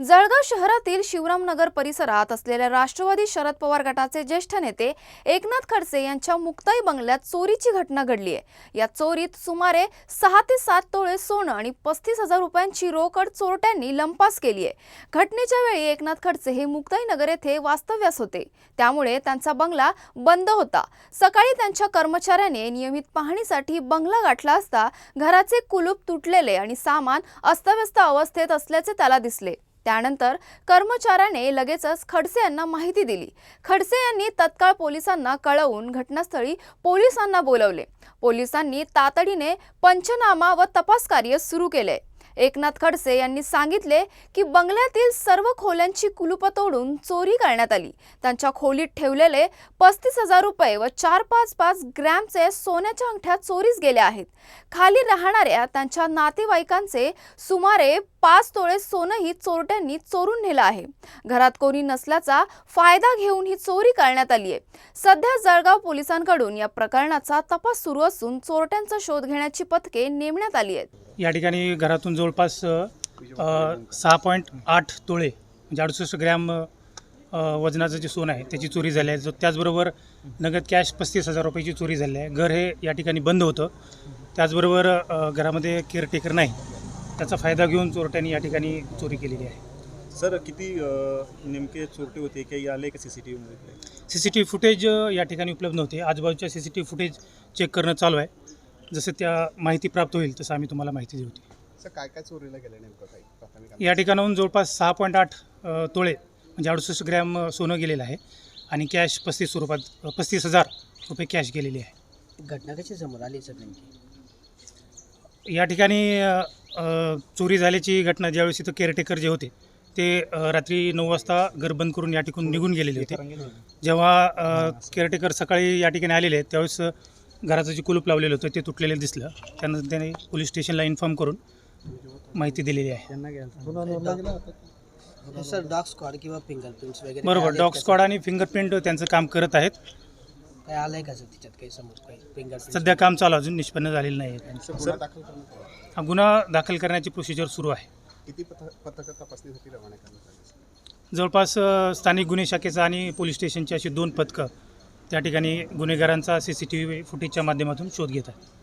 जळगाव शहरातील शिवरामनगर परिसरात असलेल्या राष्ट्रवादी शरद पवार गटाचे ज्येष्ठ नेते एकनाथ खडसे यांच्या मुक्ताई बंगल्यात चोरीची घटना घडली आहे. या चोरीत सुमारे सहा ते सात तोळे सोनं आणि पस्तीस हजार रुपयांची रोकड चोरट्यांनी लंपास केली आहे. घटनेच्या वेळी एकनाथ खडसे हे मुक्ताई नगर येथे वास्तव्यास होते. त्यामुळे त्यांचा बंगला बंद होता. सकाळी त्यांच्या कर्मचाऱ्याने नियमित पाहणीसाठी बंगला गाठला असता घराचे कुलूप तुटलेले आणि सामान अस्तव्यस्त अवस्थेत असल्याचे त्याला दिसले. त्यानंतर कर्मचाऱ्याने लगेचच खडसे यांना माहिती दिली. खडसे यांनी तत्काळ पोलिसांना कळवून घटनास्थळी पोलिसांना बोलवले. पोलिसांनी तातडीने पंचनामा व तपास कार्य सुरू केले. एकनाथ खडसे यांनी सांगितले की बंगल्यातील सर्व खोल्यांची कुलूप तोडून चोरी करण्यात आली. त्यांच्या खोलीत ठेवलेले पस्तीस हजार रुपये व चार पाच पाच ग्रॅमचे सोन्याच्या अंगठ्या चोरीस गेल्या आहेत. खाली राहणाऱ्या त्यांच्या नातेवाईकांचे सुमारे पाच तोळे सोनंही चोरट्यांनी चोरून नेलं आहे. घरात कोणी नसल्याचा फायदा घेऊन ही चोरी करण्यात आली आहे सध्या जळगाव पोलिसांकडून या प्रकरणाचा तपास सुरू असून चोरट्यांचा शोध घेण्याची पथके नेमण्यात आली आहेत. या ठिकाणी घरातून जवळपास सहा पॉईंट आठ तोळे म्हणजे अडुसष्ट ग्रॅम वजनाचं जे सोनं आहे त्याची चोरी झाली आहे. जो त्याचबरोबर नगद कॅश पस्तीस हजार रुपयाची चोरी झाली आहे. घर हे या ठिकाणी बंद होतं. त्याचबरोबर घरामध्ये केअरटेकर नाही. त्याचा फायदा घेऊन चोरट्यांनी या ठिकाणी चोरी केलेली आहे. सर किती नेमके चोरटे होते? काही आले का सी सी टी व्हीमध्ये सी सी टी फुटेज अ, या ठिकाणी उपलब्ध नव्हते. आजूबाजूच्या C C T footage check करणं चालू आहे. जसं त्या माहिती प्राप्त होईल तसं आम्ही तुम्हाला माहिती देऊ. सर काय काय चोरीला गेलं नेमकं काही प्राथमिक या ठिकाणाहून जवळपास सहा पॉईंट आठ तोळे म्हणजे अडुसष्ट ग्रॅम अ, सोनं गेलेलं आहे आणि कॅश पस्तीस रुपयात पस्तीस हजार रुपये कॅश गेलेली आहे. घटना कशी समोर आली सर नेमकी? या ठिकाणी अ, अ, चोरी झाल्याची घटना ज्यावेळेस इथं केअरटेकर जे होते ते अ, रात्री नऊ वाजता घर बंद करून या ठिकाणी निघून गेलेले होते. जेव्हा केअरटेकर सकाळी या ठिकाणी आलेले आहेत त्यावेळेस घराचं जे कुलूप लावलेलं होतं ते तुटलेलं दिसलं. त्यानंतर त्याने पोलीस स्टेशनला इन्फॉर्म करून माहिती दिलेली आहे. सर डॉग स्क्वॉड किंवा फिंगरप्रिंट्स वगैरे बरोबर डॉग स्क्वॉड आणि फिंगरप्रिंट त्यांचं काम करत आहेत? काय आलंय का सर तिच्यात काही समोर काही सध्या काम चालू अजून निष्पन्न झालेलं नाही आहे. हा गुन्हा दाखल करण्याची प्रोसिजर सुरू आहे. किती पथकं तपासणीसाठी रवाना करण्यात आली? सर? जवळपास अ, स्थानिक गुन्हे शाखेचा आणि पोलीस स्टेशनची अशी दोन पथकं त्या ठिकाणी गुन्हेगारांचा सी सी टी व्ही फुटेजच्या माध्यमातून शोध घेत आहेत